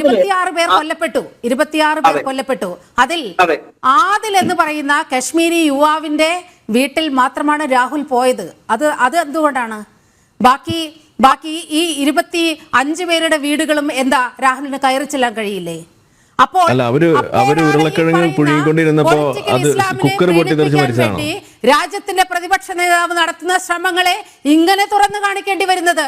ഇരുപത്തിയാറ് പേർ കൊല്ലപ്പെട്ടു. ഇരുപത്തിയാറ് പേർ. കൊല്ലപ്പെട്ടു. അതിൽ ആദിൽ എന്ന് പറയുന്ന കശ്മീരി യുവാവിന്റെ വീട്ടിൽ മാത്രമാണ് രാഹുൽ പോയത്. അത് അത് എന്തുകൊണ്ടാണ്? ബാക്കി ബാക്കി ഈ ഇരുപത്തി അഞ്ച് പേരുടെ വീടുകളും എന്താ രാഹുലിന് കയറി ചെല്ലാൻ കഴിയില്ലേ? അപ്പോൾ അല്ല, അവര്- അവർ ഉരുളക്കിഴങ്ങ് പുഴുങ്ങിക്കൊണ്ടിരുന്നപ്പോ അത് കുക്കർ? രാജ്യത്തിന്റെ പ്രതിപക്ഷ നേതാവ് നടത്തുന്ന ശ്രമങ്ങളെ ഇങ്ങനെ തുറന്നു കാണിക്കേണ്ടി വരുന്നത്.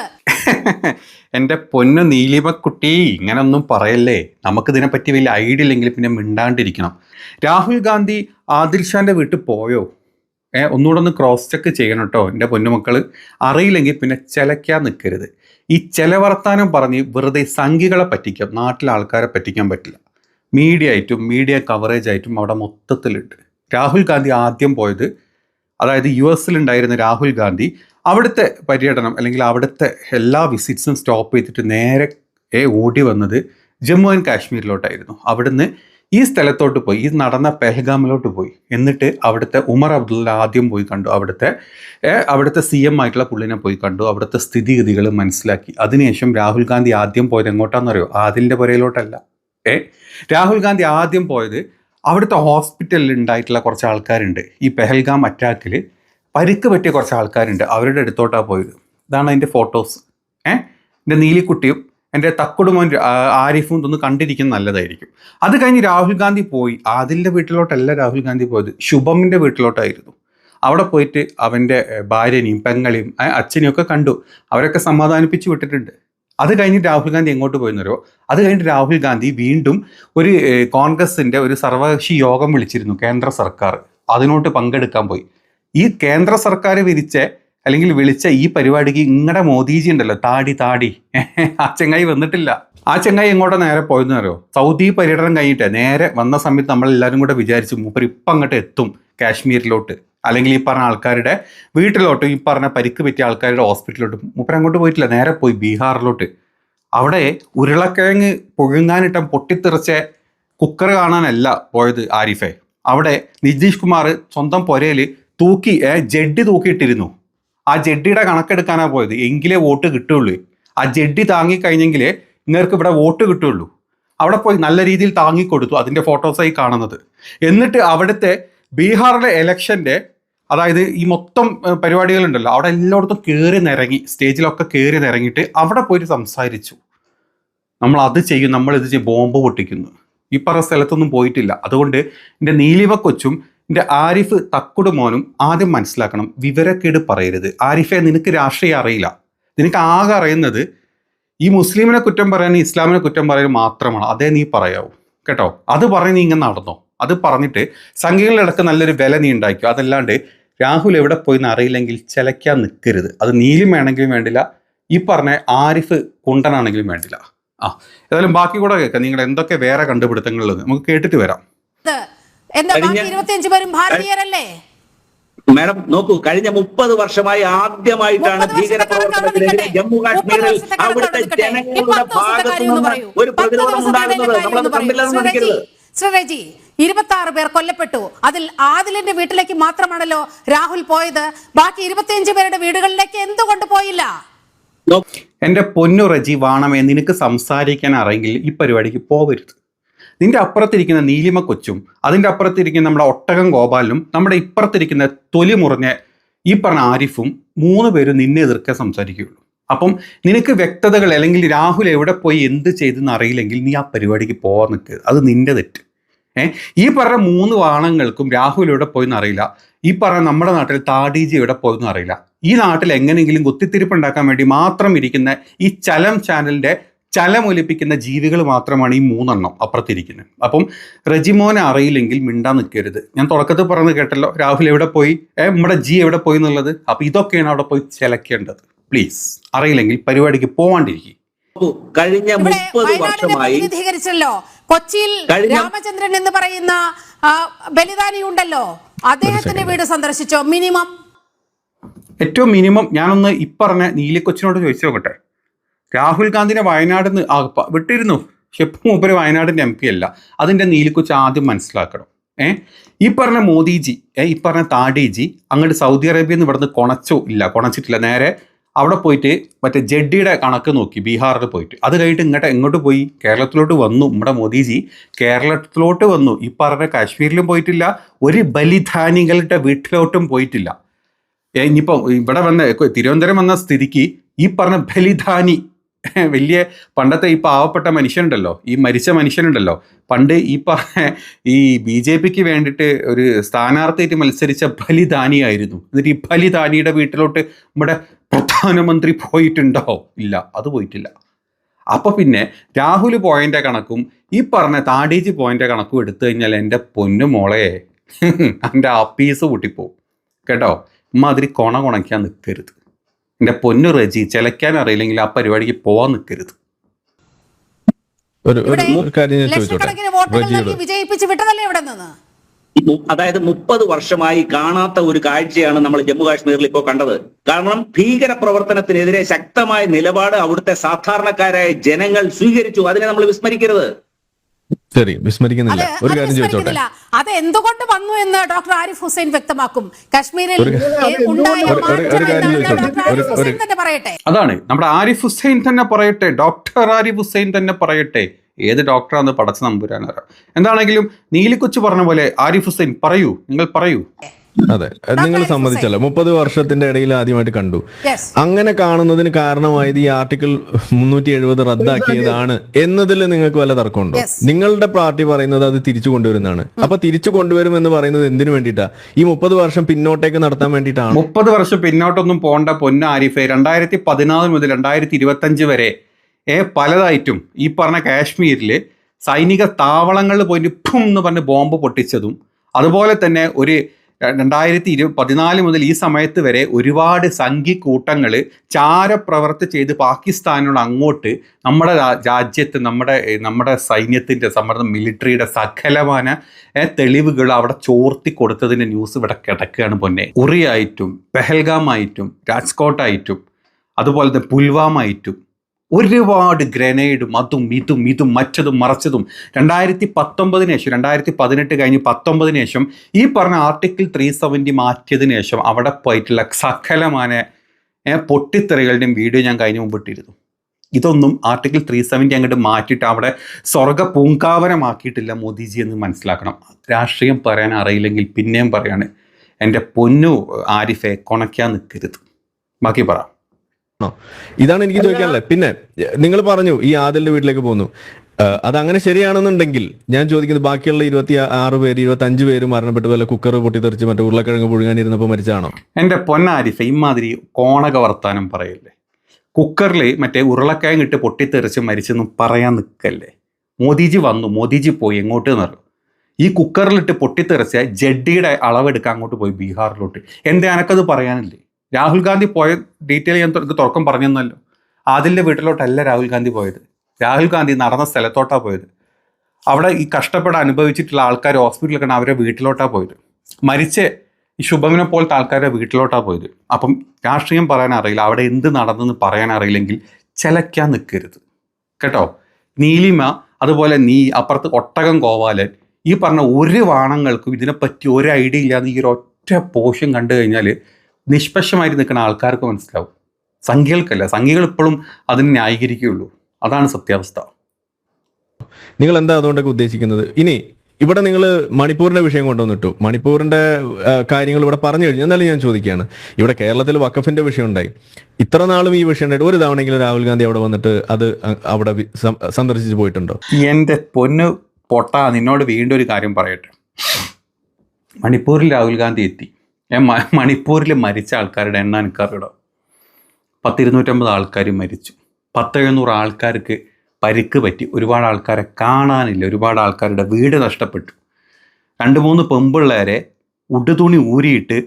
എന്റെ പൊന്നു നീലിമക്കുട്ടി ഇങ്ങനൊന്നും പറയല്ലേ? നമുക്കിതിനെപ്പറ്റി വലിയ ഐഡിയ ഇല്ലെങ്കിൽ പിന്നെ മിണ്ടാണ്ടിരിക്കണം. രാഹുൽ ഗാന്ധി ആദിൽ ഷാന്റെ വീട്ടിൽ പോയോ? ഏ ഒന്നുകൂടെ ഒന്ന് ക്രോസ് ചെക്ക് ചെയ്യണം കേട്ടോ എന്റെ പൊന്നുമക്കൾ അറിയില്ലെങ്കിൽ പിന്നെ ചിലയ്ക്കാൻ നിൽക്കരുത് ഈ ചിലവർത്താനം പറഞ്ഞ് വെറുതെ സംഘികളെ പറ്റിക്കാം നാട്ടിലെ ആൾക്കാരെ പറ്റിക്കാൻ പറ്റില്ല. മീഡിയ ആയിട്ടും മീഡിയ കവറേജ് ആയിട്ടും അവിടെ മൊത്തത്തിലുണ്ട്. രാഹുൽ ഗാന്ധി ആദ്യം പോയത് അതായത് യു എസിലുണ്ടായിരുന്ന രാഹുൽ ഗാന്ധി അവിടുത്തെ പര്യടനം അല്ലെങ്കിൽ അവിടുത്തെ എല്ലാ വിസിറ്റ്സും സ്റ്റോപ്പ് ചെയ്തിട്ട് നേരെ ഏ ഓടി വന്നത് ജമ്മു ആൻഡ് കാശ്മീരിലോട്ടായിരുന്നു. അവിടുന്ന് ഈ സ്ഥലത്തോട്ട് പോയി ഈ നടന്ന പെഹ്ഗാമിലോട്ട് പോയി. എന്നിട്ട് അവിടുത്തെ ഉമർ അബ്ദുള്ള ആദ്യം പോയി കണ്ടു. അവിടുത്തെ അവിടുത്തെ സി എം ആയിട്ടുള്ള പുള്ളിനെ പോയി കണ്ടു. അവിടുത്തെ സ്ഥിതിഗതികൾ മനസ്സിലാക്കി. അതിനുശേഷം രാഹുൽ ഗാന്ധി ആദ്യം പോയത് എങ്ങോട്ടാണെന്നറിയോ ആദിലിന്റെ പുരയിലോട്ടല്ല. ഏ രാഹുൽ ഗാന്ധി ആദ്യം പോയത് അവിടുത്തെ ഹോസ്പിറ്റലിൽ ഉണ്ടായിട്ടുള്ള കുറച്ച് ആൾക്കാരുണ്ട്. ഈ പെഹൽഗാം അറ്റാക്കിൽ പരിക്ക് പറ്റിയ കുറച്ച് ആൾക്കാരുണ്ട്. അവരുടെ അടുത്തോട്ടാണ് പോയത്. ഇതാണ് അതിന്റെ ഫോട്ടോസ്. ഏ? എന്റെ നീലിക്കുട്ടിയും എന്റെ തക്കുടുമോൻ ആരിഫും ഇതൊന്ന് കണ്ടിരിക്കുന്നത് നല്ലതായിരിക്കും. അത് കഴിഞ്ഞ് രാഹുൽ ഗാന്ധി പോയി. ആദിലിന്റെ വീട്ടിലോട്ടല്ല രാഹുൽ ഗാന്ധി പോയത്. ശുഭമിന്റെ വീട്ടിലോട്ടായിരുന്നു. അവിടെ പോയിട്ട് അവന്റെ ഭാര്യനെയും പെങ്ങളെയും അച്ഛനെയും ഒക്കെ കണ്ടു. അവരൊക്കെ സമാധാനിപ്പിച്ച് വിട്ടിട്ടുണ്ട്. അത് കഴിഞ്ഞിട്ട് രാഹുൽ ഗാന്ധി എങ്ങോട്ട് പോയെന്നറിയോ? അത് കഴിഞ്ഞിട്ട് രാഹുൽ ഗാന്ധി വീണ്ടും ഒരു കോൺഗ്രസിന്റെ ഒരു സർവകക്ഷി യോഗം വിളിച്ചിരുന്നു കേന്ദ്ര സർക്കാർ. അതിനോട്ട് പങ്കെടുക്കാൻ പോയി. ഈ കേന്ദ്ര സർക്കാർ വിരിച്ച അല്ലെങ്കിൽ വിളിച്ച ഈ പരിപാടിക്ക് ഇങ്ങടെ മോദിജി ഉണ്ടല്ലോ താടി താടി. ആ ചെങ്ങായി വന്നിട്ടില്ല. ആ ചെങ്ങായി എങ്ങോട്ടാ നേരെ പോയെന്ന് അറിയോ? സൗദി പര്യടനം കഴിഞ്ഞിട്ട് നേരെ വന്ന സമയത്ത് നമ്മൾ എല്ലാവരും കൂടെ വിചാരിച്ചു മൂപ്പർ ഇപ്പം അങ്ങോട്ട് എത്തും കാശ്മീരിലോട്ട്. അല്ലെങ്കിൽ ഈ പറഞ്ഞ ആൾക്കാരുടെ വീട്ടിലോട്ട് ഈ പറഞ്ഞ പരിക്ക് പറ്റിയ ആൾക്കാരുടെ ഹോസ്പിറ്റലിലോട്ട്. മൂപ്പർ അങ്ങോട്ട് പോയിട്ടില്ല നേരെ പോയി ബീഹാറിലോട്ട്. അവിടെ ഉരുളക്കിഴങ്ങ് പുഴുങ്ങാനിട്ട പൊട്ടിത്തെറിച്ച കുക്കർ കാണാനല്ല പോയത് ആരിഫെ. അവിടെ നിതീഷ് കുമാർ സ്വന്തം പുരയിൽ തൂക്കി ജെഡ്ഡി തൂക്കിയിട്ടിരുന്നു. ആ ജഡ്ഡിയുടെ കണക്കെടുക്കാനാ പോയത്. എങ്കിലേ വോട്ട് കിട്ടുള്ളൂ ആ ജഡ്ഡി താങ്ങിക്കഴിഞ്ഞെങ്കിലേ നിങ്ങൾക്ക് ഇവിടെ വോട്ട് കിട്ടുള്ളൂ അവിടെ പോയി നല്ല രീതിയിൽ താങ്ങിക്കൊടുത്തു അതിന്റെ ഫോട്ടോസായി കാണുന്നത്. എന്നിട്ട് അവിടുത്തെ ബീഹാറിലെ എലക്ഷന്റെ അതായത് ഈ മൊത്തം പരിപാടികളുണ്ടല്ലോ അവിടെ എല്ലായിടത്തും കയറി നിരങ്ങി സ്റ്റേജിലൊക്കെ കയറി നിരങ്ങിയിട്ട് അവിടെ പോയി സംസാരിച്ചു. നമ്മൾ അത് ചെയ്യും നമ്മൾ ഇത് ചെയ്യും ബോംബ് പൊട്ടിക്കുന്നു. ഈ പറഞ്ഞ സ്ഥലത്തൊന്നും പോയിട്ടില്ല. അതുകൊണ്ട് എന്റെ നീലിവ കൊച്ചും എന്റെ ആരിഫ് തക്കുട് മോനും ആദ്യം മനസ്സിലാക്കണം വിവരക്കേട് പറയരുത്. ആരിഫെ നിനക്ക് രാഷ്ട്രീയം അറിയില്ല. നിനക്ക് ആകെ അറിയുന്നത് ഈ മുസ്ലിമിനെ കുറ്റം പറയാൻ ഇസ്ലാമിനെ കുറ്റം പറയാൻ മാത്രമാണ്. അതേ നീ പറയാവൂ. കേട്ടോ? അത് പറഞ്ഞ് നീ ഇങ്ങനെ നടന്നോ. അത് പറഞ്ഞിട്ട് സംഘികളിടക്ക് നല്ലൊരു വില നീ ഉണ്ടാക്കിയോ? അതല്ലാണ്ട് രാഹുൽ എവിടെ പോയി എന്ന് അറിയില്ലെങ്കിൽ ചിലയ്ക്കാൻ നിൽക്കരുത് അത് നീലും വേണമെങ്കിലും വേണ്ടില്ല. ഈ പറഞ്ഞ ആരിഫ് കുണ്ടനാണെങ്കിലും വേണ്ടില്ല. ആ ഏതായാലും ബാക്കി കൂടെ കേൾക്കാം. നിങ്ങൾ എന്തൊക്കെ വേറെ കണ്ടുപിടുത്തങ്ങളിൽ നമുക്ക് കേട്ടിട്ട് വരാം. എന്താ ബാക്കി ഇരുപത്തിയഞ്ച് പേരും ഭാരതീയരല്ലേ? മാഡം നോക്കൂ കഴിഞ്ഞ മുപ്പത് വർഷമായി ആദ്യമായിട്ടാണ് ഭീകര പ്രവർത്തനത്തിനെതിരെ ജമ്മു കാശ്മീരിൽ അവിടുത്തെ ജനങ്ങളുടെ ഭാഗത്തു നിന്ന് ഒരു പ്രതിരോധം ഉണ്ടാകുന്നത് നമ്മളത്. കണ്ടില്ലെന്ന് നടിക്കരുത് രജി, ശ്രീ ഇരുപത്തി ആറ് പേർ കൊല്ലപ്പെട്ടു. അതിൽ ആദിലിന്റെ വീട്ടിലേക്ക് മാത്രമാണല്ലോ രാഹുൽ പോയത്. ബാക്കി ഇരുപത്തിയഞ്ച് പേരുടെ വീടുകളിലേക്ക് എന്തുകൊണ്ട് പോയില്ല എന്റെ എന്റെ പൊന്നു റജി വാണമേ നിനക്ക് സംസാരിക്കാൻ അറിയെങ്കിൽ ഈ പരിപാടിക്ക് പോവരുത്. നിന്റെ അപ്പുറത്തിരിക്കുന്ന നീലിമ കൊച്ചും അതിന്റെ അപ്പുറത്തിരിക്കുന്ന നമ്മുടെ ഒട്ടകം ഗോപാലും നമ്മുടെ ഇപ്പുറത്തിരിക്കുന്ന തൊലി മുറിഞ്ഞ ഈ പറഞ്ഞ ആരിഫും മൂന്ന് പേരും നിന്നെ എതിർക്കാൻ സംസാരിക്കുകയുള്ളൂ. അപ്പം നിനക്ക് വ്യക്തതകൾ അല്ലെങ്കിൽ രാഹുൽ എവിടെ പോയി എന്ത് ചെയ്തെന്ന് അറിയില്ലെങ്കിൽ നീ ആ പരിപാടിക്ക് പോകാൻ നിൽക്കുക അത് നിന്റെ തെറ്റ്. ഏ? ഈ പറഞ്ഞ മൂന്ന് വാണങ്ങൾക്കും രാഹുൽ എവിടെ പോയെന്ന് അറിയില്ല. ഈ പറഞ്ഞ നമ്മുടെ നാട്ടിൽ താടീജി എവിടെ പോയെന്ന് അറിയില്ല. ഈ നാട്ടിൽ എങ്ങനെയെങ്കിലും കുത്തിത്തിരിപ്പ് ഉണ്ടാക്കാൻ വേണ്ടി മാത്രം ഇരിക്കുന്ന ഈ ചലം ചാനലിന്റെ ചലമൊലിപ്പിക്കുന്ന ജീവികൾ മാത്രമാണ് ഈ മൂന്നെണ്ണം അപ്പുറത്തിരിക്കുന്നത്. അപ്പം റജിമോനെ അറിയില്ലെങ്കിൽ മിണ്ടാൻ നിൽക്കരുത്. ഞാൻ തുടക്കത്തിൽ പറഞ്ഞ് കേട്ടല്ലോ രാഹുൽ എവിടെ പോയി? ഏ നമ്മുടെ ജി എവിടെ പോയി എന്നുള്ളത്? അപ്പം ഇതൊക്കെയാണ് അവിടെ പോയി ചിലക്കേണ്ടത്. പ്ലീസ് അറിയില്ലെങ്കിൽ പരിപാടിക്ക് പോവാണ്ടിരിക്കും. കഴിഞ്ഞ മുപ്പത് വർഷമായി കൊച്ചിയിൽ രാമചന്ദ്രൻ എന്ന് പറയുന്ന ബലിദാനി ഉണ്ടല്ലോ. അദ്ദേഹത്തിന്റെ വീട് സന്ദർശിച്ചോ? മിനിമം. ഏറ്റവും മിനിമം ഞാനൊന്ന് ഇപ്പറഞ്ഞ നീലിക്കൊച്ചിനോട് ചോദിച്ചു നോക്കട്ടെ. രാഹുൽ ഗാന്ധിനെ വയനാട് വിട്ടിരുന്നു. പക്ഷെ ഇപ്പം മൂപ്പര് വയനാടിന്റെ എം പി അല്ല. അതിന്റെ നീലിക്കുച്ച് ആദ്യം മനസ്സിലാക്കണം. ഏ? ഈ പറഞ്ഞ മോദിജി ഏ? ഈ പറഞ്ഞ താടിജി അങ്ങോട്ട് സൗദി അറേബ്യയിൽ നിന്ന് ഇവിടുന്ന് കൊണച്ചോ? ഇല്ല കൊണച്ചിട്ടില്ല. നേരെ അവിടെ പോയിട്ട് മറ്റേ ജഡ്ഡിയുടെ കണക്ക് നോക്കി ബീഹാറിൽ പോയിട്ട്. അത് കഴിഞ്ഞിട്ട് ഇങ്ങോട്ട് എങ്ങോട്ട് പോയി? കേരളത്തിലോട്ട് വന്നു. നമ്മുടെ മോദിജി കേരളത്തിലോട്ട് വന്നു. ഈ പറഞ്ഞ കാശ്മീരിലും പോയിട്ടില്ല. ഒരു ബലിധാനികളുടെ വീട്ടിലോട്ടും പോയിട്ടില്ല. ഇനിയിപ്പം ഇവിടെ വന്ന തിരുവനന്തപുരം വന്ന സ്ഥിതിക്ക് ഈ പറഞ്ഞ ബലിദാനി വലിയ പണ്ടത്തെ ഈ പാവപ്പെട്ട മനുഷ്യനുണ്ടല്ലോ ഈ മരിച്ച മനുഷ്യനുണ്ടല്ലോ. പണ്ട് ഈ പ ഈ ബി ജെ പിക്ക് വേണ്ടിയിട്ട് ഒരു സ്ഥാനാർത്ഥിയായിട്ട് മത്സരിച്ച ബലിദാനിയായിരുന്നു എന്നിട്ട് ഈ ബലിദാനിയുടെ വീട്ടിലോട്ട് നമ്മുടെ പ്രധാനമന്ത്രി പോയിട്ടുണ്ടോ? ഇല്ല അത് പോയിട്ടില്ല. അപ്പൊ പിന്നെ രാഹുൽ പോയിന്റ് കണക്കും ഈ പറഞ്ഞ താടീജി പോയിന്റ് കണക്കും എടുത്തു കഴിഞ്ഞാൽ എന്റെ പൊന്നു മോളെ എന്റെ ആപ്പീസ് പൊട്ടിപ്പോവും. കേട്ടോ? ഇമ്മാതിരി കൊണ കുണയ്ക്കാൻ നിൽക്കരുത് എന്റെ പൊന്നു റജി ചിലയ്ക്കാൻ അറിയില്ലെങ്കിൽ ആ പരിപാടിക്ക് പോവാൻ നിൽക്കരുത് ഒരു ഒരു ഇവിടെ ഒരു കാര്യം ഞാൻ ചോദിച്ചോട്ടെ? ലക്ഷക്കണക്കിന് വോട്ടുകൾ റജിയോട് നൽകി വിജയിപ്പിച്ച് വിട്ടതല്ലേ ഇവിടെ നിന്ന്? മു- അതായത് മുപ്പത് വർഷമായി കാണാത്ത ഒരു കാഴ്ചയാണ് നമ്മൾ ജമ്മു കാശ്മീരിൽ ഇപ്പോൾ കണ്ടത്. കാരണം ഭീകര പ്രവർത്തനത്തിനെതിരെ ശക്തമായ നിലപാട് അവിടുത്തെ സാധാരണക്കാരായ ജനങ്ങൾ സ്വീകരിച്ചു. അതിനെ നമ്മൾ വിസ്മരിക്കരുത്. ശരി വിസ്മരിക്കുന്നില്ല. ഒരു കാര്യം ചോദിച്ചോട്ടെ? അത് എന്തുകൊണ്ട് വന്നു എന്ന് ഡോക്ടർ ആരിഫ് ഹുസൈൻ വ്യക്തമാക്കും? കാശ്മീരിൽ ഒരു- ഒരു- ഒരു- ഒരു മാറ്റം കാര്യം ചോദിച്ചോട്ടെ. ഒരു- ഒരു- തന്നെ പറയട്ടെ. അതാണ് നമ്മുടെ ആരിഫ് ഹുസൈൻ തന്നെ പറയട്ടെ. ഡോക്ടർ ആരിഫ് ഹുസൈൻ തന്നെ പറയട്ടെ. ഏത് ഡോക്ടറാന്ന് പടച്ച നമ്പുരാനാണ് എന്താണെങ്കിലും നീലിക്കൊച്ചു പറഞ്ഞ പോലെ ആരിഫ് ഹുസൈൻ പറയൂ. നിങ്ങൾ പറയൂ. അതെ. നിങ്ങൾ സമ്മതിച്ചല്ലോ. മുപ്പത് വർഷത്തിന്റെ ഇടയിൽ ആദ്യമായിട്ട് കണ്ടു. അങ്ങനെ കാണുന്നതിന് കാരണമായത് ഈ ആർട്ടിക്കിൾ മുന്നൂറ്റി എഴുപത് റദ്ദാക്കിയതാണ് എന്നതിൽ നിങ്ങൾക്ക് വല്ല തർക്കമുണ്ടോ? നിങ്ങളുടെ പാർട്ടി പറയുന്നത് അത് തിരിച്ചു കൊണ്ടുവരുന്നതാണ്. അപ്പൊ തിരിച്ചു കൊണ്ടുവരും എന്ന് പറയുന്നത് എന്തിനു വേണ്ടിയിട്ടാ? ഈ മുപ്പത് വർഷം പിന്നോട്ടേക്ക് നടത്താൻ വേണ്ടിയിട്ടാണ്? മുപ്പത് വർഷം പിന്നോട്ടൊന്നും പോണ്ട പൊന്ന ആരിഫെ. രണ്ടായിരത്തി പതിനാല് മുതൽ രണ്ടായിരത്തി ഇരുപത്തി അഞ്ച് വരെ ഏ പലതായിട്ടും ഈ പറഞ്ഞ കാശ്മീരിൽ സൈനിക താവളങ്ങളിൽ പോയിട്ട് ഇപ്പം എന്ന് പറഞ്ഞ് ബോംബ് പൊട്ടിച്ചതും അതുപോലെ തന്നെ ഒരു രണ്ടായിരത്തി ഇരു പതിനാല് മുതൽ ഈ സമയത്ത് വരെ ഒരുപാട് സംഘി കൂട്ടങ്ങൾ ചാരപ്രവർത്തി ചെയ്ത് പാകിസ്ഥാനോട് അങ്ങോട്ട് നമ്മുടെ രാജ്യത്ത് നമ്മുടെ നമ്മുടെ സൈന്യത്തിന്റെ സമ്മർദ്ദം മിലിറ്ററിയുടെ സകലമാന തെളിവുകൾ അവിടെ ചോർത്തി കൊടുത്തതിന്റെ ന്യൂസ് ഇവിടെ കിടക്കുകയാണ് പൊന്നെ. ഉറിയായിട്ടും പെഹൽഗാമായിട്ടും രാജ്കോട്ടായിട്ടും അതുപോലെ തന്നെ പുൽവാമായിട്ടും ഒരുപാട് ഗ്രനേഡും അതും ഇതും ഇതും മറ്റതും മറച്ചതും രണ്ടായിരത്തി പത്തൊമ്പതിന് ശേഷം രണ്ടായിരത്തി പതിനെട്ട് കഴിഞ്ഞ് പത്തൊമ്പതിന് ശേഷം ഈ പറഞ്ഞ ആർട്ടിക്കിൾ ത്രീ സെവന്റി മാറ്റിയതിന് ശേഷം അവിടെ പോയിട്ടുള്ള സകലമായ പൊട്ടിത്തെറികളുടെയും വീഡിയോ ഞാൻ കഴിഞ്ഞ മുമ്പ് ഇട്ടിരുന്നു. ഇതൊന്നും ആർട്ടിക്കിൾ ത്രീ സെവന്റി അങ്ങോട്ട് മാറ്റിയിട്ട് അവിടെ സ്വർഗ പൂങ്കാവനമാക്കിയിട്ടില്ല മോദിജി എന്ന് മനസ്സിലാക്കണം. രാഷ്ട്രീയം പറയാൻ അറിയില്ലെങ്കിൽ പിന്നെയും പറയാണ് എന്റെ പൊന്നു ആരിഫെ കൊണയ്ക്കാൻ നിൽക്കരുത് ബാക്കി പറ. ഇതാണ് എനിക്ക് ചോദിക്കാനുള്ളത്. പിന്നെ നിങ്ങൾ പറഞ്ഞു ഈ ആദിലിന്റെ വീട്ടിലേക്ക് പോന്നു. അത് അങ്ങനെ ശരിയാണെന്നുണ്ടെങ്കിൽ ഞാൻ ചോദിക്കുന്നത് ബാക്കിയുള്ള ഇരുപത്തി ആറ് പേര് ഇരുപത്തി അഞ്ച് പേര് മരണപ്പെട്ടു പോലെ കുക്കർ പൊട്ടിത്തെറിച്ച് മറ്റേ ഉരുളക്കിഴങ്ങ് പുഴുങ്ങാനിരുന്നപ്പോൾ മരിച്ചാണോ? എന്റെ പൊന്നാരിഫ ഇമാതിരി കോണക വർത്താനം പറയല്ലേ? കുക്കറിൽ മറ്റേ ഉരുളക്കിഴങ്ങ് ഇട്ട് പൊട്ടിത്തെറിച്ച് മരിച്ചെന്നും പറയാൻ നിൽക്കല്ലേ? മോദിജി വന്നു മോദിജി പോയി എങ്ങോട്ട് എന്നറിയോ ഈ കുക്കറിലിട്ട് പൊട്ടിത്തെറിച്ച ജഡ്ഡിയുടെ അളവെടുക്കാൻ അങ്ങോട്ട് പോയി ബീഹാറിലോട്ട്. എന്തേ എനക്കത് പറയാനില്ലേ? രാഹുൽ ഗാന്ധി പോയ ഡീറ്റെയിൽ ഞാൻ എനിക്ക് തുറക്കം പറഞ്ഞു തന്നല്ലോ ആദിലിന്റെ വീട്ടിലോട്ടല്ല രാഹുൽ ഗാന്ധി പോയത്. രാഹുൽ ഗാന്ധി നടന്ന സ്ഥലത്തോട്ടാണ് പോയത്. അവിടെ ഈ കഷ്ടപ്പെടാൻ അനുഭവിച്ചിട്ടുള്ള ആൾക്കാർ ഹോസ്പിറ്റലിലൊക്കെ അവരെ വീട്ടിലോട്ടാണ് പോയത്. മരിച്ച ഈ ശുഭമിനെ പോലത്തെ ആൾക്കാരുടെ വീട്ടിലോട്ടാണ് പോയത്. അപ്പം രാഷ്ട്രീയം പറയാൻ അറിയില്ല. അവിടെ എന്ത് നടന്നെന്ന് പറയാൻ അറിയില്ലെങ്കിൽ ചിലയ്ക്കാൻ നിൽക്കരുത് കേട്ടോ? നീലിമ അതുപോലെ നീ അപ്പുറത്ത് ഒട്ടകം കോവാലൻ ഈ പറഞ്ഞ ഒരു വാണങ്ങൾക്കും ഇതിനെപ്പറ്റി ഒരു ഐഡിയ ഇല്ലാതെ ഈ ഒരു ഒറ്റ പോഷൻ കണ്ടു കഴിഞ്ഞാൽ നിഷ്പക്ഷമായിട്ട് നിൽക്കുന്ന ആൾക്കാർക്ക് മനസ്സിലാവും. സംഖ്യകൾക്കല്ല സംഖ്യകൾ ഇപ്പോഴും അതിനെ ന്യായീകരിക്കുകയുള്ളൂ. അതാണ് സത്യാവസ്ഥ. നിങ്ങൾ എന്താ അതുകൊണ്ടൊക്കെ ഉദ്ദേശിക്കുന്നത്? ഇനി ഇവിടെ നിങ്ങൾ മണിപ്പൂരിന്റെ വിഷയം കൊണ്ടുവന്നിട്ടു. മണിപ്പൂരിന്റെ കാര്യങ്ങൾ ഇവിടെ പറഞ്ഞു കഴിഞ്ഞു. എന്നാലും ഞാൻ ചോദിക്കുകയാണ്. ഇവിടെ കേരളത്തിൽ വഖഫിന്റെ വിഷയം ഉണ്ടായി. ഇത്ര നാളും ഈ വിഷയം ഉണ്ടായിട്ട് ഒരു തവണയെങ്കിലും രാഹുൽ ഗാന്ധി അവിടെ വന്നിട്ട് അത് അവിടെ സന്ദർശിച്ചു പോയിട്ടുണ്ടോ? എന്റെ പൊന്ന് പൊട്ട നിന്നോട് വീണ്ടും ഒരു കാര്യം പറയട്ടെ. മണിപ്പൂരിൽ രാഹുൽ ഗാന്ധി എത്തി. മണിപ്പൂരിൽ മരിച്ച ആൾക്കാരുടെ എണ്ണം എനിക്കറിയിടോ പത്തിരുന്നൂറ്റമ്പത് ആൾക്കാർ മരിച്ചു. പത്തെഴുന്നൂറ് ആൾക്കാർക്ക് പരിക്ക് പറ്റി. ഒരുപാട് ആൾക്കാരെ കാണാനില്ല. ഒരുപാട് ആൾക്കാരുടെ വീട് നഷ്ടപ്പെട്ടു. രണ്ട് മൂന്ന് പെമ്പിള്ളേരെ ഉടുതുണി ഊരിയിട്ട്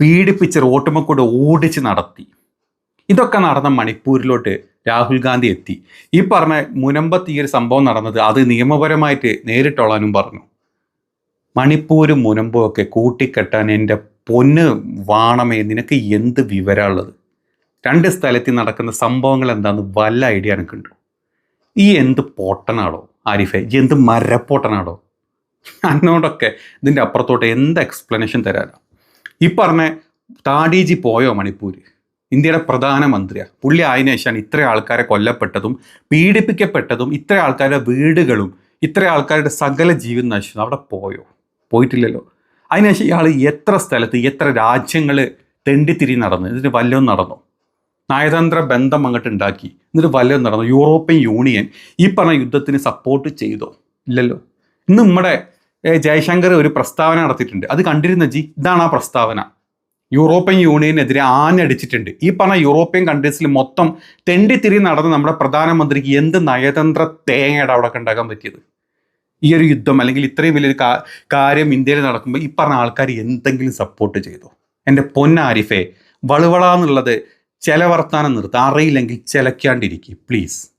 പീഡിപ്പിച്ച് റോട്ടുമ്മക്കൂടെ ഓടിച്ച് നടത്തി. ഇതൊക്കെ നടന്ന മണിപ്പൂരിലോട്ട് രാഹുൽ ഗാന്ധി എത്തി. ഈ പറഞ്ഞ മുനമ്പത്ത് ഈ ഒരു സംഭവം നടന്നത് അത് നിയമപരമായിട്ട് നേരിട്ടോളാനും പറഞ്ഞു. മണിപ്പൂരും മുനമ്പും ഒക്കെ കൂട്ടിക്കെട്ടാൻ എന്റെ പൊന്ന് വാണമേ നിനക്ക് എന്ത് വിവരമുള്ളത് രണ്ട് സ്ഥലത്ത് നടക്കുന്ന സംഭവങ്ങൾ എന്താന്ന് വല്ല ഐഡിയ എനിക്കുണ്ടോ ഈ എന്ത് പൊട്ടനാടോ ആരിഫെ? ഈ എന്ത് മരപ്പൊട്ടനാടോ? അന്നോടൊക്കെ ഇതിന്റെ അപ്പുറത്തോട്ട് എന്ത് എക്സ്പ്ലനേഷൻ തരാനോ? ഈ പറഞ്ഞ താടീജി പോയോ മണിപ്പൂർ ഇന്ത്യയുടെ പ്രധാനമന്ത്രിയാണ് പുള്ളി ആയതിനു ശേഷമാണ് ഇത്ര ആൾക്കാരെ കൊല്ലപ്പെട്ടതും പീഡിപ്പിക്കപ്പെട്ടതും ഇത്ര ആൾക്കാരുടെ വീടുകളും ഇത്ര ആൾക്കാരുടെ സകല ജീവൻ നശിച്ചു അവിടെ പോയോ? പോയിട്ടില്ലല്ലോ. അതിനുശേഷം ഇയാൾ എത്ര സ്ഥലത്ത് എത്ര രാജ്യങ്ങൾ തെണ്ടിത്തിരി നടന്നു. ഇതിന് വല്ലതും നടന്നു. നയതന്ത്ര ബന്ധം അങ്ങോട്ട് ഉണ്ടാക്കി. എന്നിട്ട് വല്ലതും നടന്നു. യൂറോപ്യൻ യൂണിയൻ ഈ പറഞ്ഞ യുദ്ധത്തിന് സപ്പോർട്ട് ചെയ്തോ. ഇല്ലല്ലോ. ഇന്ന് നമ്മുടെ ജയശങ്കർ ഒരു പ്രസ്താവന നടത്തിയിട്ടുണ്ട്. അത് കണ്ടിരുന്ന ജി? ഇതാണ് ആ പ്രസ്താവന. യൂറോപ്യൻ യൂണിയനെതിരെ ആഞ്ഞടിച്ചിട്ടുണ്ട് ഈ പറഞ്ഞ യൂറോപ്യൻ കൺട്രീസിൽ മൊത്തം തെണ്ടിത്തിരി നടന്ന് നമ്മുടെ പ്രധാനമന്ത്രിക്ക് എന്ത് നയതന്ത്ര തേങ്ങയുടെ അവിടെ ഉണ്ടാക്കാൻ പറ്റിയത്? ഈ ഒരു യുദ്ധം അല്ലെങ്കിൽ ഇത്രയും വലിയൊരു കാര്യം ഇന്ത്യയിൽ നടക്കുമ്പോൾ ഈ പറഞ്ഞ ആൾക്കാർ എന്തെങ്കിലും സപ്പോർട്ട് ചെയ്തു? എന്റെ പൊന്നാരിഫെ വളുവളാന്നുള്ളത് ചില വർത്താനം നിർത്തുക അറിയില്ലെങ്കിൽ ചിലക്കാണ്ടിരിക്കും പ്ലീസ്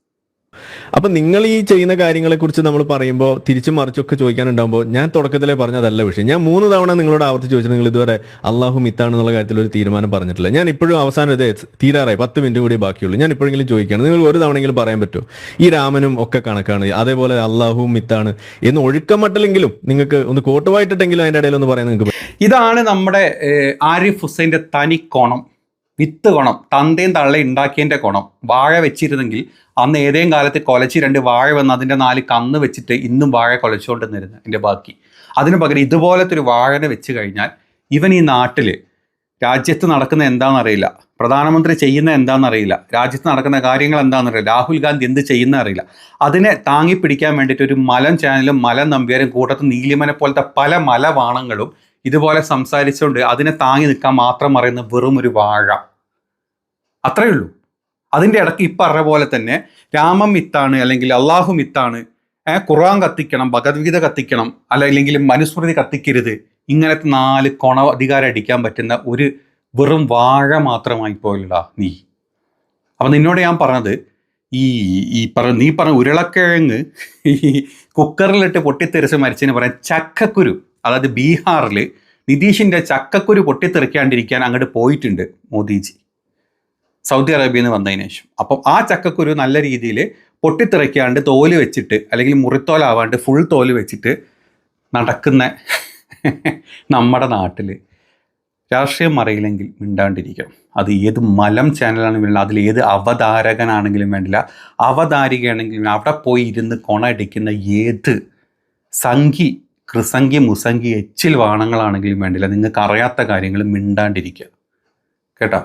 അപ്പൊ നിങ്ങൾ ഈ ചെയ്യുന്ന കാര്യങ്ങളെ കുറിച്ച് നമ്മൾ പറയുമ്പോൾ തിരിച്ചും മറിച്ചൊക്കെ ചോദിക്കാനുണ്ടാകുമ്പോൾ ഞാൻ തുടക്കത്തിലേ പറഞ്ഞതല്ല വിഷയം. ഞാൻ മൂന്ന് തവണ നിങ്ങളോട് ആവർത്തി ചോദിച്ചു നിങ്ങൾ ഇതുവരെ അള്ളാഹു മിത്താണെന്നുള്ള കാര്യത്തിൽ ഒരു തീരുമാനം പറഞ്ഞിട്ടില്ല. ഞാൻ ഇപ്പോഴും അവസാനം ഇതേ തീരാറായി. പത്ത് മിനിറ്റ് കൂടി ബാക്കിയുള്ളൂ. ഞാൻ ഇപ്പോഴെങ്കിലും ചോദിക്കുകയാണ്. നിങ്ങൾ ഒരു തവണയെങ്കിലും പറയാൻ പറ്റുമോ? ഈ രാമനും ഒക്കെ കണക്കാണ്. അതേപോലെ അള്ളാഹുവും മിത്താണ് എന്ന് ഒഴുക്കമട്ടിലെങ്കിലും നിങ്ങൾക്ക് ഒന്ന് കോട്ടുവായിട്ടിട്ടെങ്കിലും അതിന്റെ ഇടയിൽ ഒന്ന് പറയാൻ നിങ്ങൾക്ക് ഇതാണ് നമ്മുടെ ആരിഫ് ഹുസൈന്റെ തനിക്കോണം. കോണം വിത്ത് ഗുണം തന്തയും തള്ളയും ഉണ്ടാക്കിയതിന്റെ ഗുണം വാഴ വെച്ചിരുന്നെങ്കിൽ അന്ന് ഏതേം കാലത്ത് കൊലച്ച് രണ്ട് വാഴ വന്ന് അതിന്റെ നാല് കന്ന് വെച്ചിട്ട് ഇന്നും വാഴ കൊലച്ചുകൊണ്ട് നിന്നിരുന്നു എന്റെ ബാക്കി. അതിന് പകരം ഇതുപോലത്തെ ഒരു വാഴനെ വെച്ച് കഴിഞ്ഞാൽ ഇവൻ ഈ നാട്ടിൽ രാജ്യത്ത് നടക്കുന്ന എന്താണെന്നറിയില്ല പ്രധാനമന്ത്രി ചെയ്യുന്ന എന്താണെന്നറിയില്ല രാജ്യത്ത് നടക്കുന്ന കാര്യങ്ങൾ എന്താണെന്നറിയില്ല രാഹുൽ ഗാന്ധി എന്ത് ചെയ്യുന്ന അറിയില്ല. അതിനെ താങ്ങി പിടിക്കാൻ വേണ്ടിയിട്ട് ഒരു മലം ചാനലും മലം നമ്പ്യാരും കൂട്ടത്ത് നീലിമനെ പോലത്തെ പല മലവാണങ്ങളും ഇതുപോലെ സംസാരിച്ചുകൊണ്ട് അതിനെ താങ്ങി നിൽക്കാൻ മാത്രം അറിയുന്ന വെറും ഒരു വാഴ. അത്രയേ ഉള്ളൂ. അതിന്റെ ഇടയ്ക്ക് ഈ പറഞ്ഞ പോലെ തന്നെ രാമം ഇത്താണ് അല്ലെങ്കിൽ അള്ളാഹു മിത്താണ് ഖുറാൻ കത്തിക്കണം ഭഗവത്ഗീത കത്തിക്കണം അല്ലെങ്കിൽ മനുസ്മൃതി കത്തിക്കരുത്. ഇങ്ങനത്തെ നാല് കൊണ അധികാരം അടിക്കാൻ പറ്റുന്ന ഒരു വെറും വാഴ മാത്രമായി പോയില്ല നീ. അപ്പം നിന്നോട് ഞാൻ പറഞ്ഞത് ഈ ഈ പറ നീ പറഞ്ഞ ഉരുളക്കിഴങ്ങ് ഈ കുക്കറിലിട്ട് പൊട്ടിത്തെറിച്ച് മരിച്ചതിന് പറയാൻ ചക്കക്കുരു. അതായത് ബീഹാറിൽ നിതീഷിന്റെ ചക്കക്കുരു പൊട്ടിത്തെറിക്കാണ്ടിരിക്കാൻ അങ്ങോട്ട് പോയിട്ടുണ്ട് മോദിജി. സൗദി അറേബ്യയിൽ നിന്ന് വന്നതിന് ശേഷം. അപ്പം ആ ചക്കക്കുരു നല്ല രീതിയിൽ പൊട്ടിത്തെറിക്കാണ്ട് തോൽ വെച്ചിട്ട് അല്ലെങ്കിൽ മുറിത്തോലാവാണ്ട് ഫുൾ തോൽ വെച്ചിട്ട് നടക്കുന്ന നമ്മുടെ നാട്ടിൽ രാഷ്ട്രീയം അറിയില്ലെങ്കിൽ മിണ്ടാണ്ടിരിക്കണം. അത് ഏത് മലം ചാനലാണെങ്കിലും വേണ്ടില്ല അതിൽ ഏത് അവതാരകനാണെങ്കിലും വേണ്ടില്ല. അവതാരികയാണെങ്കിലും അവിടെ പോയി ഇരുന്ന് കൊണ അടിക്കുന്ന ഏത് സംഖി കൃസംഖി മുസംഗി എച്ചിൽ വാണങ്ങളാണെങ്കിലും വേണ്ടില്ല. നിങ്ങൾക്ക് അറിയാത്ത കാര്യങ്ങൾ മിണ്ടാണ്ടിരിക്കുക. കേട്ടോ?